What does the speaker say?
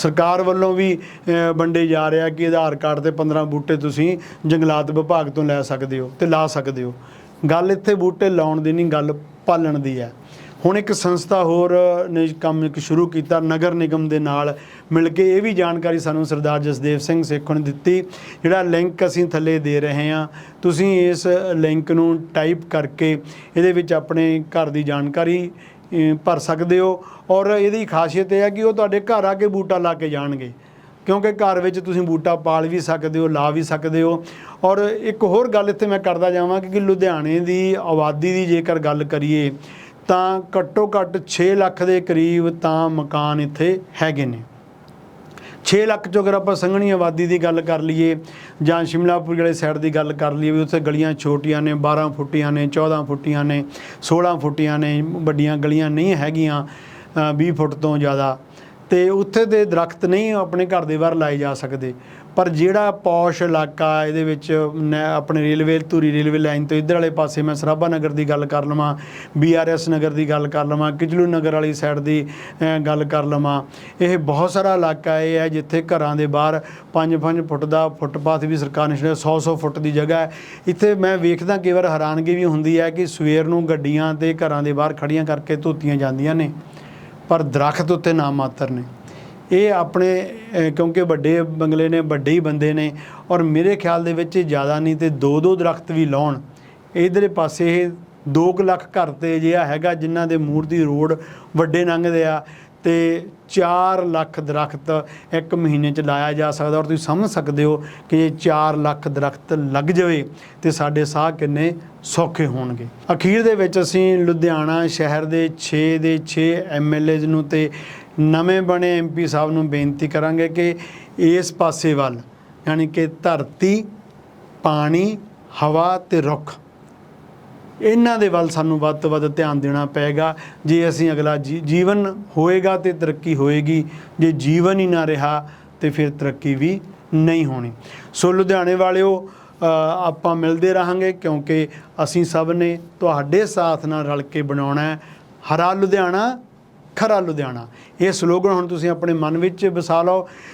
ਸਰਕਾਰ ਵੱਲੋਂ ਵੀ ਵੰਡੇ ਜਾ ਰਿਹਾ ਕਿ ਆਧਾਰ ਕਾਰਡ ਤੇ 15 ਬੂਟੇ ਤੁਸੀਂ ਜੰਗਲਾਤ ਵਿਭਾਗ ਤੋਂ ਲੈ ਸਕਦੇ ਹੋ ਤੇ ਲਾ ਸਕਦੇ ਹੋ। ਗੱਲ ਇੱਥੇ ਬੂਟੇ ਲਾਉਣ ਦੀ ਨਹੀਂ, ਗੱਲ ਪਾਲਣ ਦੀ ਹੈ। ਹੁਣ ਇੱਕ ਸੰਸਥਾ ਹੋਰ ਨੇ ਕੰਮ ਇੱਕ ਸ਼ੁਰੂ ਕੀਤਾ, ਨਗਰ ਨਿਗਮ ਦੇ ਨਾਲ ਮਿਲ ਕੇ ਇਹ ਵੀ ਜਾਣਕਾਰੀ ਸਾਨੂੰ ਸਰਦਾਰ ਜਸਦੇਵ ਸਿੰਘ ਸੇਖੋਂ ਨੇ ਦਿੱਤੀ। ਜਿਹੜਾ ਲਿੰਕ ਅਸੀਂ ਥੱਲੇ ਦੇ ਰਹੇ ਹਾਂ, ਤੁਸੀਂ ਇਸ ਲਿੰਕ ਨੂੰ ਟਾਈਪ ਕਰਕੇ ਇਹਦੇ ਵਿੱਚ ਆਪਣੇ ਘਰ ਦੀ ਜਾਣਕਾਰੀ ਭਰ ਸਕਦੇ ਹੋ ਔਰ ਇਹਦੀ ਖਾਸੀਅਤ ਇਹ ਹੈ ਕਿ ਉਹ ਤੁਹਾਡੇ ਘਰ ਆ ਕੇ ਬੂਟਾ ਲਾ ਕੇ ਜਾਣਗੇ। ਕਿਉਂਕਿ ਘਰ ਵਿੱਚ ਤੁਸੀਂ ਬੂਟਾ ਪਾਲ ਵੀ ਸਕਦੇ ਹੋ, ਲਾ ਵੀ ਸਕਦੇ ਹੋ। ਔਰ ਇੱਕ ਹੋਰ ਗੱਲ ਇੱਥੇ ਮੈਂ ਕਰਦਾ ਜਾਵਾਂ ਕਿ ਲੁਧਿਆਣੇ ਦੀ ਆਬਾਦੀ ਦੀ ਜੇਕਰ ਗੱਲ ਕਰੀਏ ਤਾਂ ਘੱਟੋ ਘੱਟ 6 ਲੱਖ ਦੇ ਕਰੀਬ ਤਾਂ ਮਕਾਨ ਇੱਥੇ ਹੈਗੇ ਨੇ। 6 ਲੱਖ ਚੋਂ ਅਗਰ ਆਪਾਂ ਸੰਘਣੀ ਆਬਾਦੀ ਦੀ ਗੱਲ ਕਰ ਲਈਏ ਜਾਂ ਸ਼ਿਮਲਾਪੁਰ ਵਾਲੇ ਸਾਈਡ ਦੀ ਗੱਲ ਕਰ ਲਈਏ ਵੀ ਉੱਥੇ ਗਲੀਆਂ ਛੋਟੀਆਂ ਨੇ 12 ਫੁੱਟੀਆਂ ਨੇ 14 ਫੁੱਟੀਆਂ ਨੇ 16 ਫੁੱਟੀਆਂ ਨੇ ਵੱਡੀਆਂ ਗਲੀਆਂ ਨਹੀਂ ਹੈਗੀਆਂ ਅ, 20 ਫੁੱਟ ਤੋਂ ਜ਼ਿਆਦਾ। ਤੇ ਉੱਥੇ ਦੇ ਦਰਖਤ ਨਹੀਂ ਆਪਣੇ ਘਰ ਦੇ ਬਾਹਰ ਲਾਏ ਜਾ ਸਕਦੇ। ਪਰ ਜਿਹੜਾ ਪੌਸ਼ ਇਲਾਕਾ ਇਹਦੇ ਵਿੱਚ ਨੈ- ਆਪਣੇ ਰੇਲਵੇ, ਧੂਰੀ ਰੇਲਵੇ ਲਾਈਨ ਤੋਂ ਇੱਧਰ ਵਾਲੇ ਪਾਸੇ ਮੈਂ ਸਰਾਭਾ ਨਗਰ ਦੀ ਗੱਲ ਕਰ ਲਵਾਂ ਬੀਆਰਐਸ ਨਗਰ ਦੀ ਗੱਲ ਕਰ ਲਵਾਂ, ਕਿਜਲੂ ਨਗਰ ਵਾਲੀ ਸਾਈਡ ਦੀ ਗੱਲ ਕਰ ਲਵਾਂ। ਇਹ ਬਹੁਤ ਸਾਰਾ ਇਲਾਕਾ ਇਹ ਹੈ ਜਿੱਥੇ ਘਰਾਂ ਦੇ ਬਾਹਰ 5-5 ਫੁੱਟ ਦਾ ਫੁੱਟਪਾਥ ਵੀ ਸਰਕਾਰ ਨੇ ਛੱਡਿਆ 100-100 ਫੁੱਟ ਦੀ ਜਗ੍ਹਾ ਹੈ। ਇੱਥੇ ਮੈਂ ਵੇਖਦਾ ਕਈ ਵਾਰ ਹੈਰਾਨਗੀ ਵੀ ਹੁੰਦੀ ਹੈ ਕਿ ਸਵੇਰ ਨੂੰ ਗੱਡੀਆਂ ਤੇ ਘਰਾਂ ਦੇ ਬਾਹਰ ਖੜੀਆਂ ਕਰਕੇ ਧੋਤੀਆਂ ਜਾਂਦੀਆਂ ਨੇ। ਪਰ ਦਰਖਤ ਉੱਤੇ ਨਾ ਮਾਤਰ ਨੇ। ਇਹ ਆਪਣੇ ਕਿਉਂਕਿ ਵੱਡੇ ਬੰਗਲੇ ਨੇ, ਵੱਡੇ ਹੀ ਬੰਦੇ ਨੇ ਔਰ ਮੇਰੇ ਖਿਆਲ ਦੇ ਵਿੱਚ ਇਹ ਜ਼ਿਆਦਾ ਨਹੀਂ ਤੇ ਦੋ ਦੋ ਦਰਖਤ ਵੀ ਲਾਉਣ। ਇਧਰਲੇ ਪਾਸੇ ਇਹ 2 ਲੱਖ ਘਰ ਤੇ ਜਿਹਾ ਹੈਗਾ ਜਿਨ੍ਹਾਂ ਦੇ ਮੂਰ ਦੀ ਰੋਡ ਵੱਡੇ ਲੰਘਦੇ ਆ। ਤੇ 4 ਲੱਖ ਦਰਖਤ ਇੱਕ ਮਹੀਨੇ ਚ ਲਾਇਆ ਜਾ ਸਕਦਾ ਔਰ ਤੁਸੀਂ ਸਮਝ ਸਕਦੇ ਹੋ ਕਿ ਜੇ 4 ਲੱਖ ਦਰਖਤ ਲੱਗ ਜਾਵੇ ਤੇ ਸਾਡੇ ਸਾਹ ਕਿੰਨੇ ਸੌਖੇ ਹੋਣਗੇ। ਅਖੀਰ ਦੇ ਵਿੱਚ ਅਸੀਂ ਲੁਧਿਆਣਾ ਸ਼ਹਿਰ ਦੇ 6 ਦੇ 6 ਐਮਐਲਏਜ਼ ਨੂੰ ਤੇ ਨਵੇਂ ਬਣੇ ਐਮਪੀ ਸਾਹਿਬ ਨੂੰ ਬੇਨਤੀ ਕਰਾਂਗੇ ਕਿ ਇਸ ਪਾਸੇ ਵੱਲ, ਯਾਨੀ ਕਿ ਧਰਤੀ, ਪਾਣੀ, ਹਵਾ ਤੇ ਰੁੱਖ ਇਹਨਾਂ ਦੇ ਵੱਲ ਸਾਨੂੰ ਵੱਧ ਤੋਂ ਵੱਧ ਧਿਆਨ ਦੇਣਾ ਪਏਗਾ। ਜੇ ਅਸੀਂ ਅਗਲਾ ਜੀ- ਜੀਵਨ ਹੋਏਗਾ ਤੇ ਤਰੱਕੀ ਹੋਏਗੀ। ਜੇ ਜੀਵਨ ਹੀ ਨਾ ਰਿਹਾ ਤੇ ਫਿਰ ਤਰੱਕੀ ਵੀ ਨਹੀਂ ਹੋਣੀ। ਸੋ ਲੁਧਿਆਣੇ ਵਾਲਿਓ ਆਪਾਂ ਮਿਲਦੇ ਰਹਾਂਗੇ ਕਿਉਂਕਿ ਅਸੀਂ ਸਭ ਨੇ ਤੁਹਾਡੇ ਸਾਥ ਨਾਲ ਰਲ ਕੇ ਬਣਾਉਣਾ ਹੈ। ਹਰਾ ਲੁਧਿਆਣਾ, ਖਰਾ ਲੁਧਿਆਣਾ। ਇਹ ਸਲੋਗਨ ਹੁਣ ਤੁਸੀਂ ਆਪਣੇ ਮਨ ਵਿੱਚ ਵਸਾ ਲਓ।